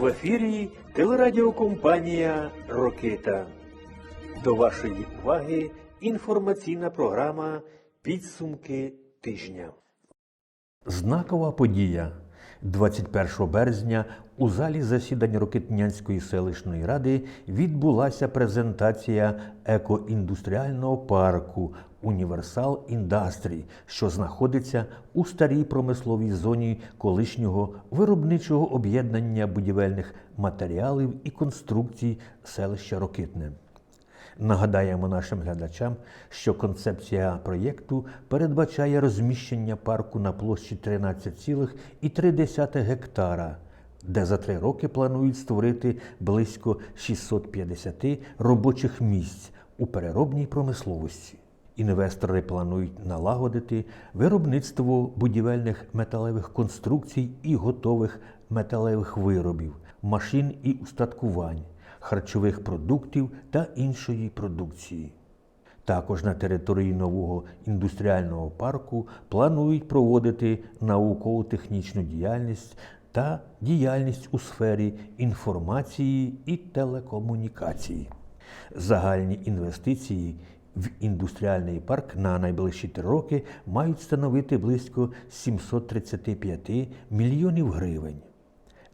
В ефірі телерадіокомпанія Рокита. До вашої уваги інформаційна програма Підсумки тижня. Знакова подія. 21 березня у залі засідань Рокитнянської селищної ради відбулася презентація екоіндустріального парку Універсал Індастрій, що знаходиться у старій промисловій зоні колишнього виробничого об'єднання будівельних матеріалів і конструкцій селища Рокитне. Нагадаємо нашим глядачам, що концепція проєкту передбачає розміщення парку на площі 13,3 гектара, де за три роки планують створити близько 650 робочих місць у переробній промисловості. Інвестори планують налагодити виробництво будівельних металевих конструкцій і готових металевих виробів, машин і устаткувань, харчових продуктів та іншої продукції. Також на території нового індустріального парку планують проводити науково-технічну діяльність та діяльність у сфері інформації і телекомунікації. Загальні інвестиції в індустріальний парк на найближчі три роки мають становити близько 735 мільйонів гривень.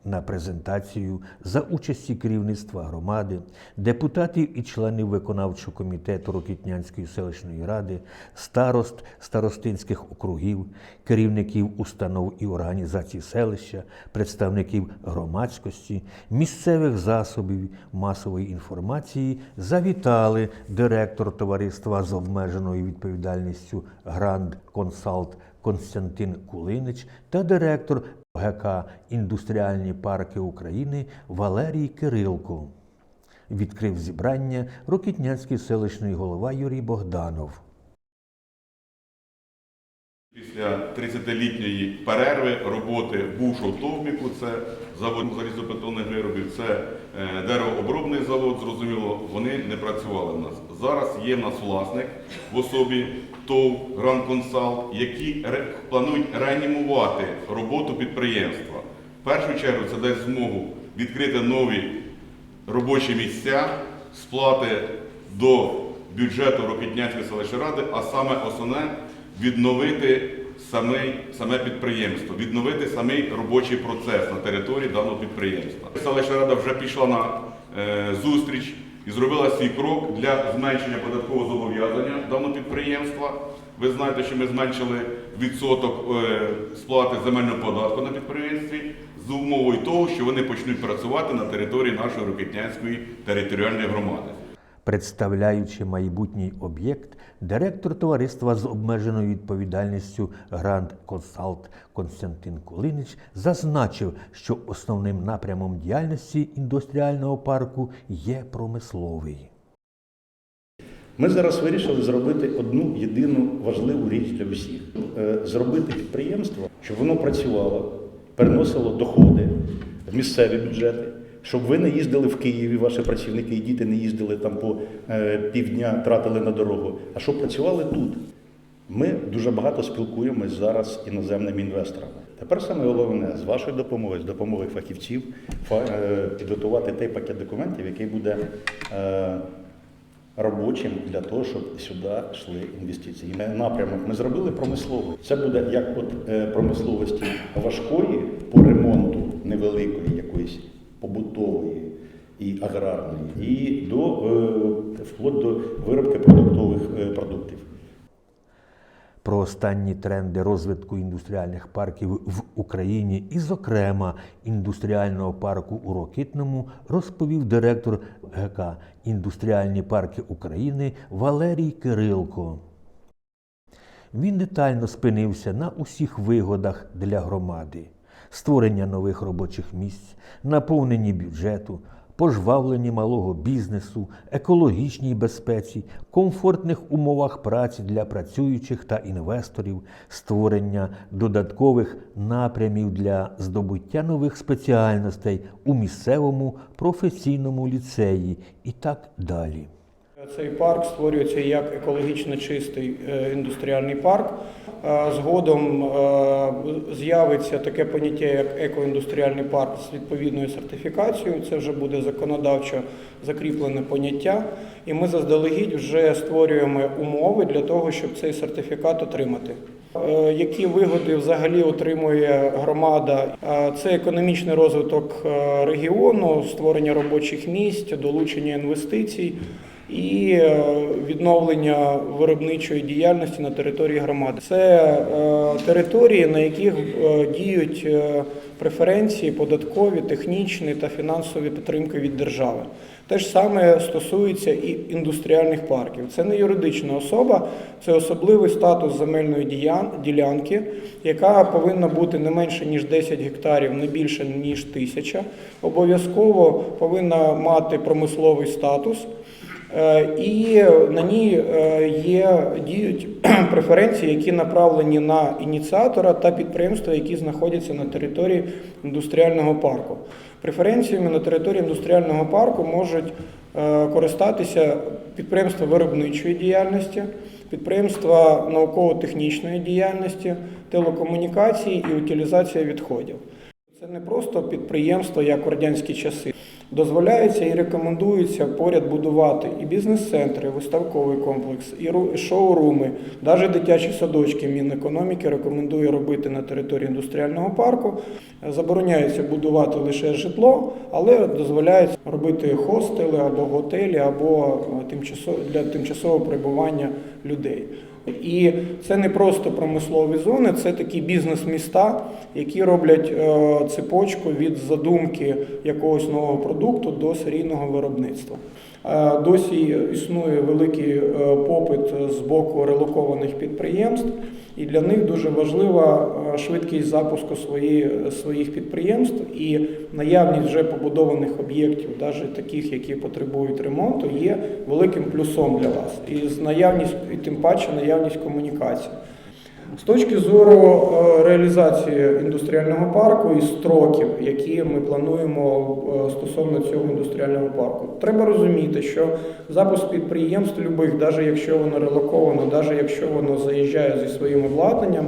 На презентацію за участі керівництва громади, депутатів і членів виконавчого комітету Рокітнянської селищної ради, старост старостинських округів, керівників установ і організацій селища, представників громадськості, місцевих засобів масової інформації завітали директор товариства з обмеженою відповідальністю Гранд Консалт Константин Кулинич та директор ГК Індустріальні парки України Валерій Кирилко. Відкрив зібрання Рокітнянський селищний голова Юрій Богданов. Після 30-літньої перерви роботи бувшого ТОВМІКу, це завод залізобетонних виробів, це е, деревообробний завод, зрозуміло, вони не працювали в нас. Зараз є в нас власник в особі ТОВ Гранд Консалт, які планують реанімувати роботу підприємства. В першу чергу це дасть змогу відкрити нові робочі місця, сплати до бюджету Рокітнянської селищної ради, а саме основне відновити саме, саме підприємство, відновити самий робочий процес на території даного підприємства. Селищна рада вже пішла на е, зустріч і зробила свій крок для зменшення податкового зобов'язання даного підприємства. Ви знаєте, що ми зменшили відсоток е, сплати земельного податку на підприємстві з умовою того, що вони почнуть працювати на території нашої Рокітнянської територіальної громади. Представляючи майбутній об'єкт, директор товариства з обмеженою відповідальністю Гранд Консалт Константин Кулинич зазначив, що основним напрямом діяльності індустріального парку є промисловий. Ми зараз вирішили зробити одну єдину важливу річ для всіх: Е, зробити підприємство, щоб воно працювало, переносило доходи в місцеві бюджети, щоб ви не їздили в Києві, ваші працівники і діти не їздили там по е, півдня, тратили на дорогу, а щоб працювали тут. Ми дуже багато спілкуємось зараз з іноземними інвесторами. Тепер саме головне з вашою допомогою, з допомогою фахівців, фа- е, підготувати той пакет документів, який буде е, робочим для того, щоб сюди йшли інвестиції. Напрямок ми зробили промисловий. Це буде як от промисловості важкої по ремонту невеликої, якоїсь побутової і аграрної, і до е, вплоть до виробки продуктових е, продуктів. Про останні тренди розвитку індустріальних парків в Україні і, зокрема, індустріального парку у Рокитному розповів директор ГК Індустріальні парки України Валерій Кирилко. Він детально спинився на усіх вигодах для громади: створення нових робочих місць, наповненні бюджету, пожвавленні малого бізнесу, екологічній безпеці, комфортних умовах праці для працюючих та інвесторів, створення додаткових напрямів для здобуття нових спеціальностей у місцевому професійному ліцеї і так далі. Цей парк створюється як екологічно чистий е, індустріальний парк. Е, Згодом е, з'явиться таке поняття, як екоіндустріальний парк з відповідною сертифікацією. Це вже буде законодавчо закріплене поняття. І ми заздалегідь вже створюємо умови для того, щоб цей сертифікат отримати. Е, Які вигоди взагалі отримує громада? Е, Це економічний розвиток е, регіону, створення робочих місць, долучення інвестицій і е, відновлення виробничої діяльності на території громади. Це е, території, на яких е, діють преференції податкові, технічні та фінансові підтримки від держави. Те ж саме стосується і індустріальних парків. Це не юридична особа, це особливий статус земельної ділянки, яка повинна бути не менше ніж 10 гектарів, не більше ніж тисяча. Обов'язково повинна мати промисловий статус. Е, І на ній е, є діють преференції, які направлені на ініціатора та підприємства, які знаходяться на території індустріального парку. Преференціями на території індустріального парку можуть е, користатися підприємства виробничої діяльності, підприємства науково-технічної діяльності, телекомунікації і утилізація відходів. Це не просто підприємство, як у радянські часи. Дозволяється і рекомендується поряд будувати і бізнес-центри, і виставковий комплекс, і ру- і шоуруми, навіть дитячі садочки Мінекономіки рекомендує робити на території індустріального парку. Забороняється будувати лише житло, але дозволяється робити хостели або готелі, або е, для тимчасового перебування людей. І це не просто промислові зони, це такі бізнес-міста, які роблять е, цепочку від задумки якогось нового продукту до серійного виробництва. Е, Досі існує великий е, попит з боку релокованих підприємств, і для них дуже важлива е, швидкість запуску свої, своїх підприємств і наявність вже побудованих об'єктів, навіть таких, які потребують ремонту, є великим плюсом для вас. І з наявність, і тим паче наявність комунікації. З точки зору е, реалізації індустріального парку і строків, які ми плануємо е, стосовно цього індустріального парку, треба розуміти, що запуск підприємств любих, навіть якщо воно релоковано, навіть якщо воно заїжджає зі своїм обладнанням,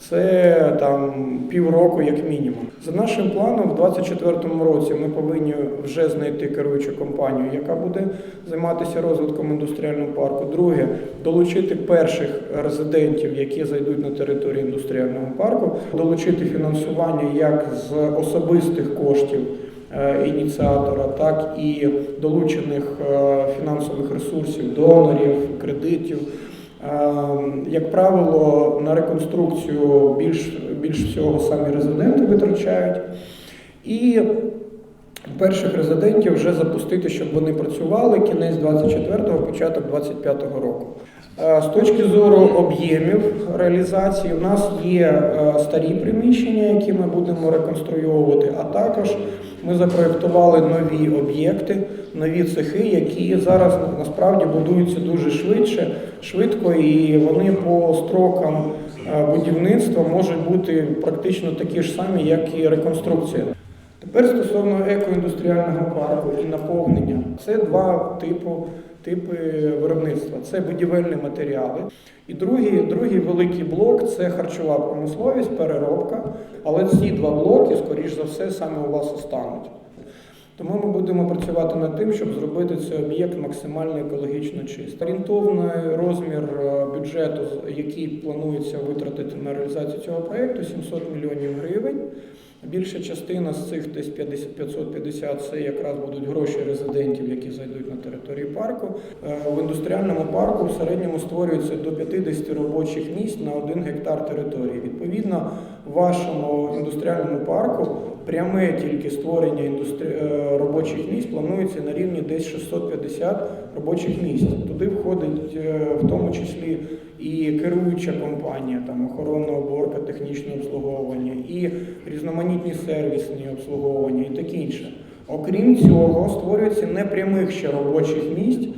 це там півроку як мінімум. За нашим планом, в 2024 році ми повинні вже знайти керуючу компанію, яка буде займатися розвитком індустріального парку. Друге, долучити перших резидентів, які зайдуть на територію індустріального парку, долучити фінансування як з особистих коштів. е, Ініціатора, так і долучених е, фінансових ресурсів, донорів, кредитів. Е, Як правило, на реконструкцію більш, більш всього самі резиденти витрачають. І перших резидентів вже запустити, щоб вони працювали кінець 24-го, початок 25-го року. Е, З точки зору об'ємів реалізації, у нас є е, старі приміщення, які ми будемо реконструйовувати, а також ми запроєктували нові об'єкти, нові цехи, які зараз насправді будуються дуже швидше, швидко, і вони по строкам е, будівництва можуть бути практично такі ж самі, як і реконструкція. Тепер стосовно екоіндустріального парку і наповнення, це два типу, типи виробництва: це будівельні матеріали. І другий, другий великий блок це харчова промисловість, переробка. Але ці два блоки, скоріш за все, саме у вас остануть. Тому ми будемо працювати над тим, щоб зробити цей об'єкт максимально екологічно чистим. Орієнтовний розмір е, бюджету, який планується витратити на реалізацію цього проєкту, 700 мільйонів гривень. Більша частина з цих десь 550 це якраз будуть гроші резидентів, які зайдуть на територію парку. Е, В індустріальному парку в середньому створюється до 50 робочих місць на 1 гектар території. Відповідно, в вашому індустріальному парку пряме тільки створення індустрі... е, робочих місць планується на рівні десь 650 робочих місць. Туди входить е, в тому числі і керуюча компанія, там охоронна уборка, технічне обслуговування, і різноманітні сервісні обслуговування і таке інше. Окрім цього, створюється непрямих ще робочих місць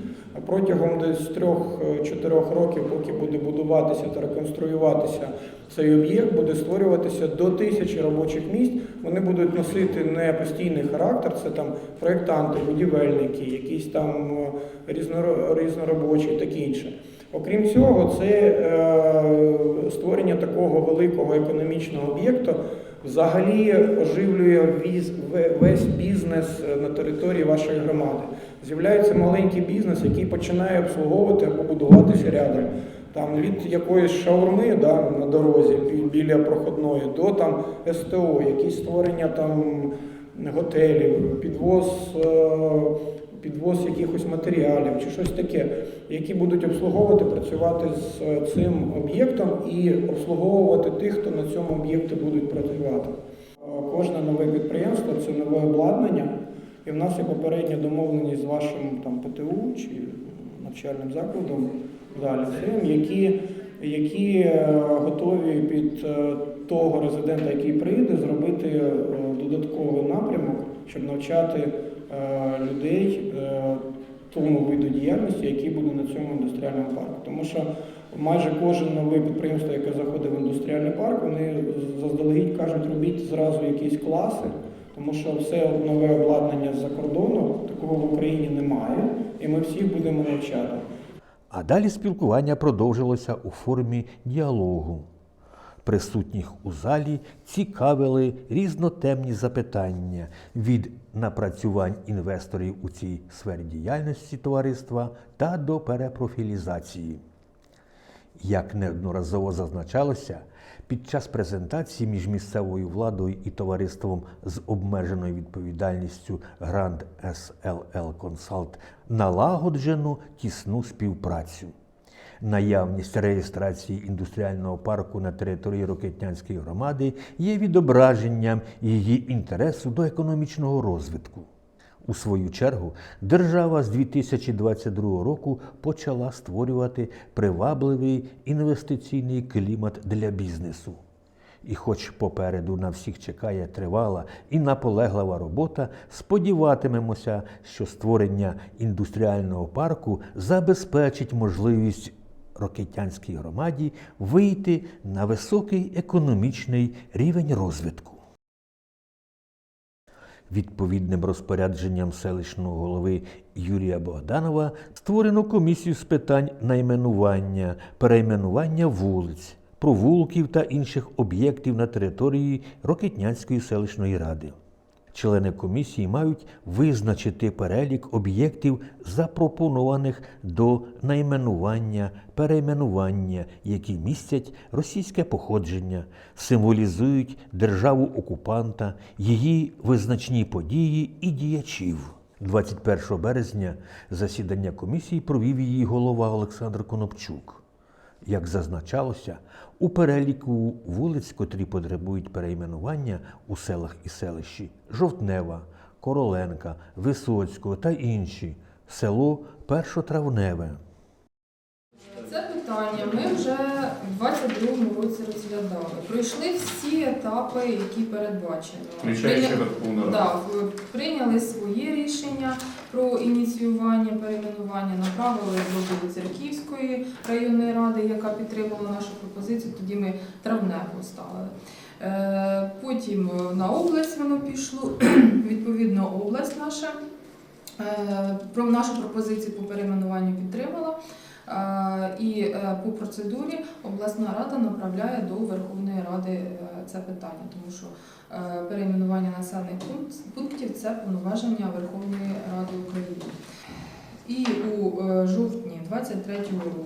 Протягом десь 3-4 років, поки буде будуватися та реконструюватися цей об'єкт, буде створюватися до тисячі робочих місць. Вони будуть носити не постійний характер, це там проєктанти, будівельники, якісь там е, різноро- різноробочі, таке інше. Окрім цього, це е, створення такого великого економічного об'єкту взагалі оживлює весь бізнес е, на території вашої громади. З'являється маленький бізнес, який починає обслуговувати або будуватися рядом. Там від якоїсь шаурми да, на дорозі біля проходної до там СТО, якісь створення там готелів, підвоз, е, підвоз якихось матеріалів чи щось таке, які будуть обслуговувати, працювати з е, цим об'єктом і обслуговувати тих, хто на цьому об'єкті будуть працювати. Е, Кожне нове підприємство це нове обладнання, і в нас є попередня домовленість з вашим там ПТУ чи навчальним закладом далі, які, які е, готові під того резидента, який прийде, зробити додатковий напрямок, щоб навчати людей е, тому виду діяльності, який буде на цьому індустріальному парку. Тому що майже кожен нове підприємство, яке заходить в індустріальний парк, вони заздалегідь кажуть, робіть зразу якісь класи, тому що все нове обладнання з-за кордону, такого в Україні немає, і ми всіх будемо навчати. А далі спілкування продовжилося у формі діалогу. Присутніх у залі цікавили різнотемні запитання від напрацювань інвесторів у цій сфері діяльності товариства та до перепрофілізації. Як неодноразово зазначалося, під час презентації між місцевою владою і товариством з обмеженою відповідальністю Grand SLL Consult налагоджено тісну співпрацю. Наявність реєстрації індустріального парку на території Рокетнянської громади є відображенням її інтересу до економічного розвитку. У свою чергу, держава з 2022 року почала створювати привабливий інвестиційний клімат для бізнесу. І хоч попереду на всіх чекає тривала і наполеглива робота, сподіватимемося, що створення індустріального парку забезпечить можливість Рокетянській громаді вийти на високий економічний рівень розвитку. Відповідним розпорядженням селищного голови Юрія Богданова створено комісію з питань найменування, перейменування вулиць, провулків та інших об'єктів на території Рокетнянської селищної ради. Члени комісії мають визначити перелік об'єктів, запропонованих до найменування, перейменування, які містять російське походження, символізують державу окупанта, її визначні події і діячів. 21 березня засідання комісії провів її голова Олександр Конопчук. Як зазначалося, у переліку вулиць, котрі потребують перейменування у селах і селищі Жовтнева, Короленка, Висоцького та інші, село Першотравневе. Це питання ми вже в 22-му році розглядали. Пройшли всі етапи, які передбачені. Включаючи Прийня- Верховну Раду. Да, прийняли своє рішення про ініціювання перейменування, направили до Білоцерківської районної ради, яка підтримала нашу пропозицію. Тоді ми травневу ставили. Е, Потім на область воно пішло. Відповідно, область наша е, про нашу пропозицію по перейменуванню підтримала. І е, по процедурі обласна рада направляє до Верховної Ради е, це питання, тому що е, перейменування населених пунктів це повноваження Верховної Ради України. І у жовтні 23-го року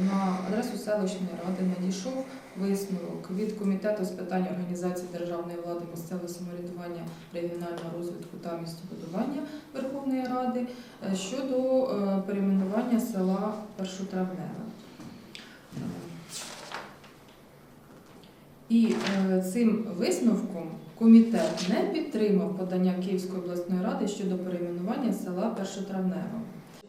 на адресу селищної ради надійшов висновок від комітету з питань організації державної влади, місцевого самоврядування, регіонального розвитку та містобудування Верховної Ради е, щодо е, перейменування села Першотравневе. І е, цим висновком комітет не підтримав подання Київської обласної ради щодо перейменування села Першотравневе.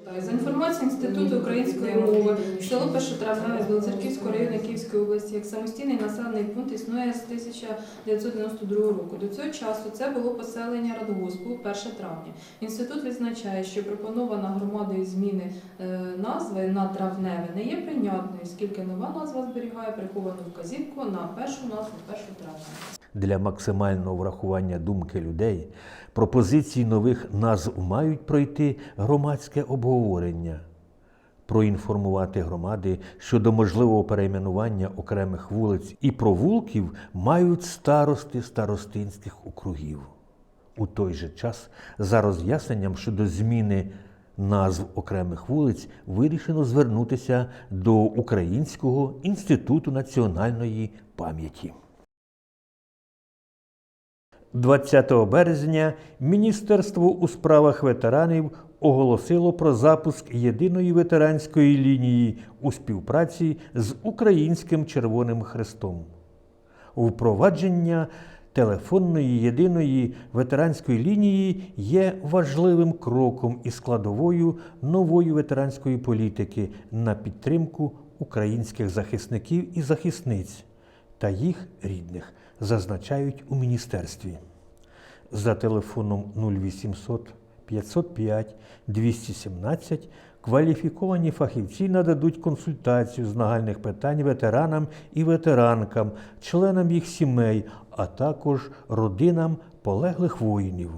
За інформацією інституту української мови. Село Першотравневе Білоцерківського району Київської області як самостійний населений пункт існує з 1992 року. До цього часу це було поселення радгоспу 1 травня. Інститут відзначає, що пропонована громадою зміни е, назви на травневе не є прийнятною, оскільки нова назва зберігає приховану вказівку на першу назву 1 травня. Для максимального врахування думки людей пропозиції нових назв мають пройти громадське обговорення, проінформувати громади щодо можливого перейменування окремих вулиць і провулків мають старости старостинських округів. У той же час за роз'ясненням щодо зміни назв окремих вулиць вирішено звернутися до Українського інституту національної пам'яті. 20 березня Міністерство у справах ветеранів оголосило про запуск єдиної ветеранської лінії у співпраці з Українським Червоним Хрестом. Впровадження телефонної єдиної ветеранської лінії є важливим кроком і складовою нової ветеранської політики на підтримку українських захисників і захисниць та їх рідних, зазначають у міністерстві. За телефоном 0800 505 217 кваліфіковані фахівці нададуть консультацію з нагальних питань ветеранам і ветеранкам, членам їх сімей, а також родинам полеглих воїнів.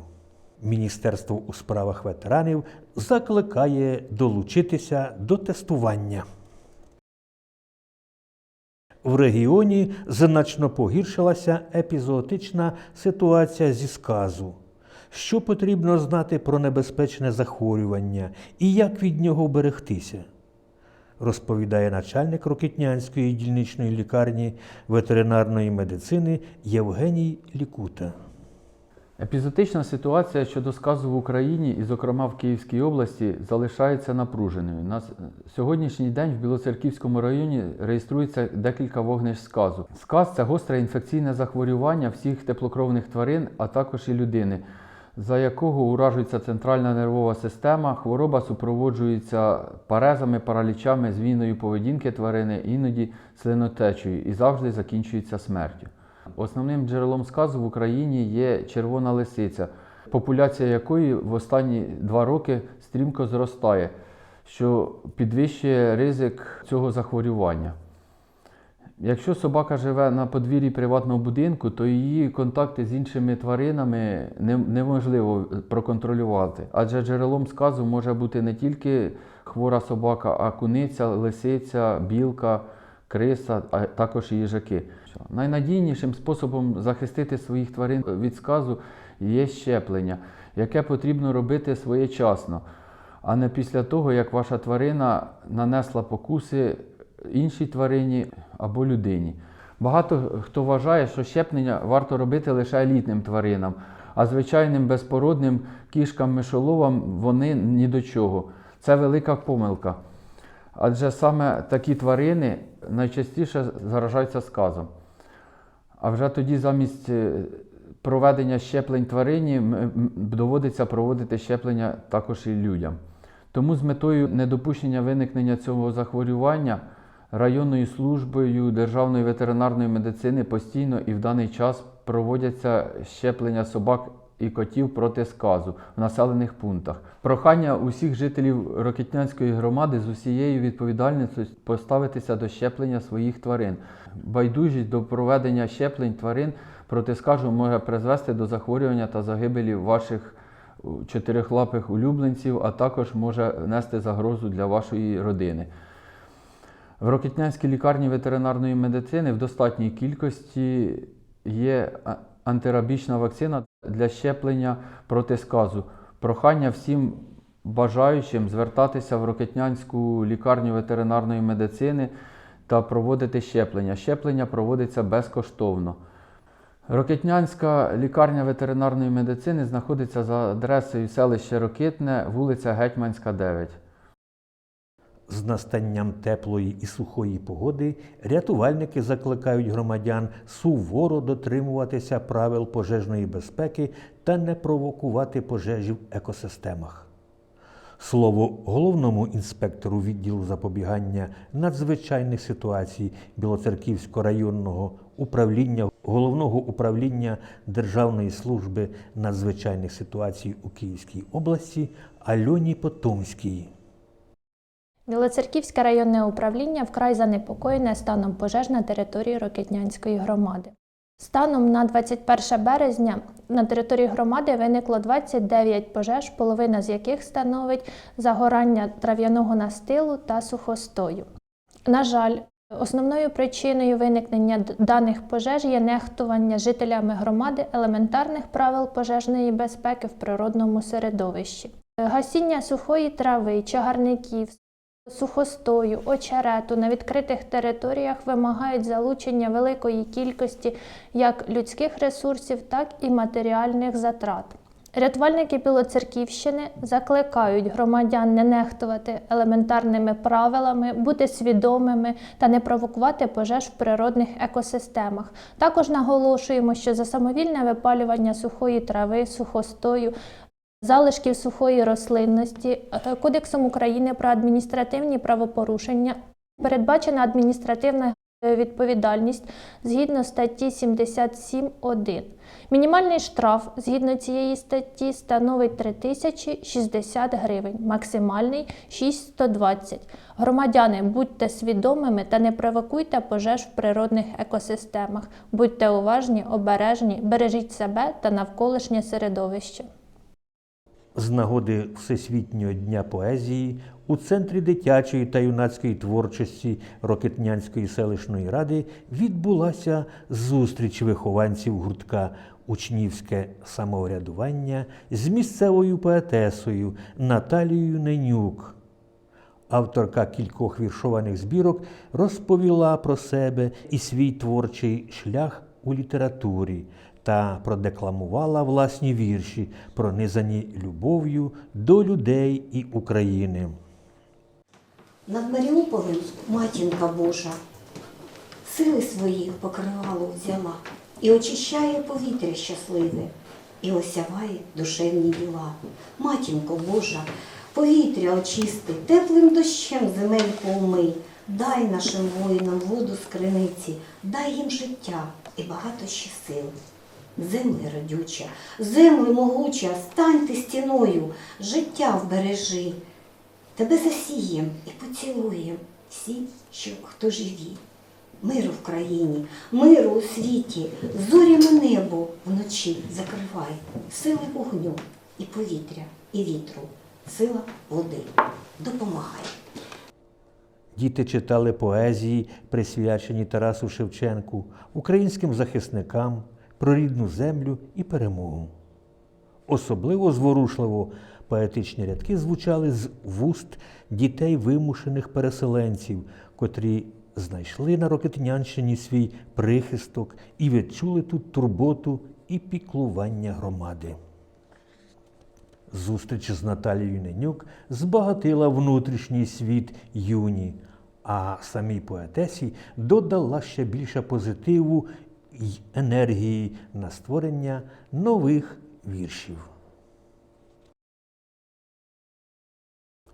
Міністерство у справах ветеранів закликає долучитися до тестування. В регіоні значно погіршилася епізоотична ситуація зі сказу. Що потрібно знати про небезпечне захворювання і як від нього берегтися? Розповідає начальник Рокитнянської дільничної лікарні ветеринарної медицини Євгеній Лікута. Епізотична ситуація щодо сказу в Україні і, зокрема, в Київській області, залишається напруженою. На сьогоднішній день в Білоцерківському районі реєструється декілька вогнищ сказу. Сказ це гостре інфекційне захворювання всіх теплокровних тварин, а також і людини, за якого уражується центральна нервова система. Хвороба супроводжується парезами, паралічами, зміною поведінки тварини, іноді слинотечею і завжди закінчується смертю. Основним джерелом сказу в Україні є червона лисиця, популяція якої в останні два роки стрімко зростає, що підвищує ризик цього захворювання. Якщо собака живе на подвір'ї приватного будинку, то її контакти з іншими тваринами неможливо проконтролювати, адже джерелом сказу може бути не тільки хвора собака, а куниця, лисиця, білка, криса, а також і їжаки. Найнадійнішим способом захистити своїх тварин від сказу є щеплення, яке потрібно робити своєчасно, а не після того, як ваша тварина нанесла покуси іншій тварині або людині. Багато хто вважає, що щеплення варто робити лише елітним тваринам, а звичайним безпородним кішкам мишоловам вони ні до чого. Це велика помилка. Адже саме такі тварини найчастіше заражаються сказом. А вже тоді замість е, проведення щеплень тварині доводиться проводити щеплення також і людям. Тому з метою недопущення виникнення цього захворювання районною службою Державної ветеринарної медицини постійно і в даний час проводяться щеплення собак і котів проти сказу в населених пунктах. Прохання усіх жителів Рокітнянської громади з усією відповідальністю поставитися до щеплення своїх тварин. Байдужість до проведення щеплень тварин проти сказу може призвести до захворювання та загибелі ваших чотирихлапих улюбленців, а також може нести загрозу для вашої родини. В Рокітнянській лікарні ветеринарної медицини в достатній кількості є антирабічна вакцина для щеплення проти сказу. Прохання всім бажаючим звертатися в Рокетнянську лікарню ветеринарної медицини та проводити щеплення. Щеплення проводиться безкоштовно. Рокетнянська лікарня ветеринарної медицини знаходиться за адресою селище Рокитне, вулиця Гетьманська, 9. З настанням теплої і сухої погоди рятувальники закликають громадян суворо дотримуватися правил пожежної безпеки та не провокувати пожежі в екосистемах. Слово головному інспектору відділу запобігання надзвичайних ситуацій Білоцерківського районного управління головного управління Державної служби надзвичайних ситуацій у Київській області Альоні Потомській. Білоцерківське районне управління вкрай занепокоєне станом пожеж на території Рокетнянської громади. Станом на 21 березня на території громади виникло 29 пожеж, половина з яких становить загорання трав'яного настилу та сухостою. На жаль, основною причиною виникнення даних пожеж є нехтування жителями громади елементарних правил пожежної безпеки в природному середовищі. Гасіння сухої трави, чагарників, сухостою, очерету на відкритих територіях вимагають залучення великої кількості як людських ресурсів, так і матеріальних затрат. Рятувальники Білоцерківщини закликають громадян не нехтувати елементарними правилами, бути свідомими та не провокувати пожеж в природних екосистемах. Також наголошуємо, що за самовільне випалювання сухої трави, сухостою, залишків сухої рослинності е, Кодексом України про адміністративні правопорушення передбачена адміністративна е, відповідальність згідно статті 77.1. Мінімальний штраф згідно цієї статті становить 3060 гривень, максимальний 6120. Громадяни, будьте свідомими та не провокуйте пожеж в природних екосистемах. Будьте уважні, обережні, бережіть себе та навколишнє середовище. З нагоди Всесвітнього дня поезії у Центрі дитячої та юнацької творчості Рокетнянської селищної ради відбулася зустріч вихованців гуртка Учнівське самоврядування з місцевою поетесою Наталією Ненюк. Авторка кількох віршованих збірок розповіла про себе і свій творчий шлях у літературі та продекламувала власні вірші, пронизані любов'ю до людей і України. Над Маріуполем матінка Божа сили свої покривало взяла і очищає повітря щасливе, і осяває душевні діла. Матінко Божа, повітря очисти, теплим дощем земельку умий, дай нашим воїнам воду з криниці, дай їм життя і багато ще сил. Земле родюча, земле могуча, стань ти стіною, життя вбережи. Тебе засієм і поцілуєм всі, що хто живі. Миру в країні, миру у світі, зорями небо вночі закривай, сили вогню і повітря, і вітру, сила води. Допомагай. Діти читали поезії, присвячені Тарасу Шевченку, українським захисникам, про рідну землю і перемогу. Особливо зворушливо поетичні рядки звучали з вуст дітей вимушених переселенців, котрі знайшли на Рокетнянщині свій прихисток і відчули тут турботу і піклування громади. Зустріч з Наталією Ненюк збагатила внутрішній світ юні, а самій поетесі додала ще більше позитиву й енергії на створення нових віршів.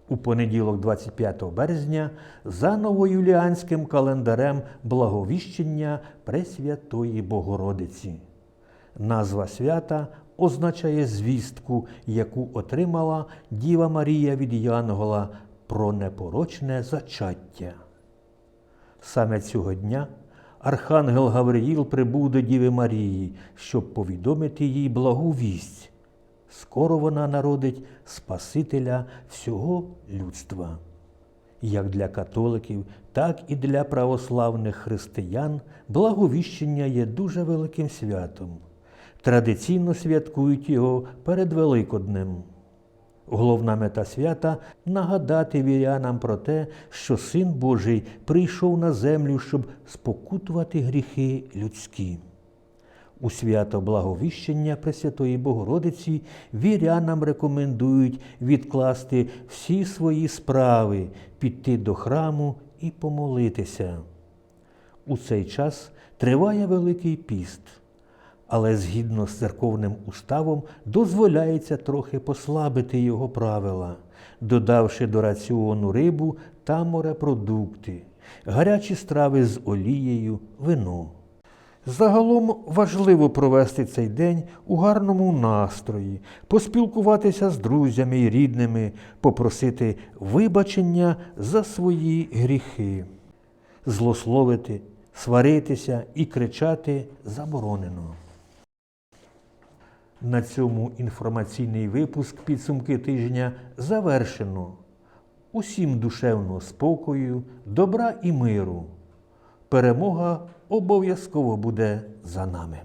У понеділок, 25 березня, за новоюліанським календарем благовіщення Пресвятої Богородиці. Назва свята означає звістку, яку отримала Діва Марія від Янгола про непорочне зачаття. Саме цього дня Архангел Гавриїл прибув до Діви Марії, щоб повідомити їй благу вість. Скоро вона народить Спасителя всього людства. Як для католиків, так і для православних християн благовіщення є дуже великим святом. Традиційно святкують його перед Великоднем. Головна мета свята нагадати вірянам про те, що Син Божий прийшов на землю, щоб спокутувати гріхи людські. У свято Благовіщення Пресвятої Богородиці вірянам рекомендують відкласти всі свої справи, піти до храму і помолитися. У цей час триває Великий піст, але згідно з церковним уставом дозволяється трохи послабити його правила. додавши до раціону рибу та морепродукти, гарячі страви з олією, вино. Загалом важливо провести цей день у гарному настрої, поспілкуватися з друзями і рідними, попросити вибачення за свої гріхи. Злословити, сваритися і кричати заборонено. На цьому інформаційний випуск підсумки тижня завершено. Усім душевного спокою, добра і миру. Перемога обов'язково буде за нами.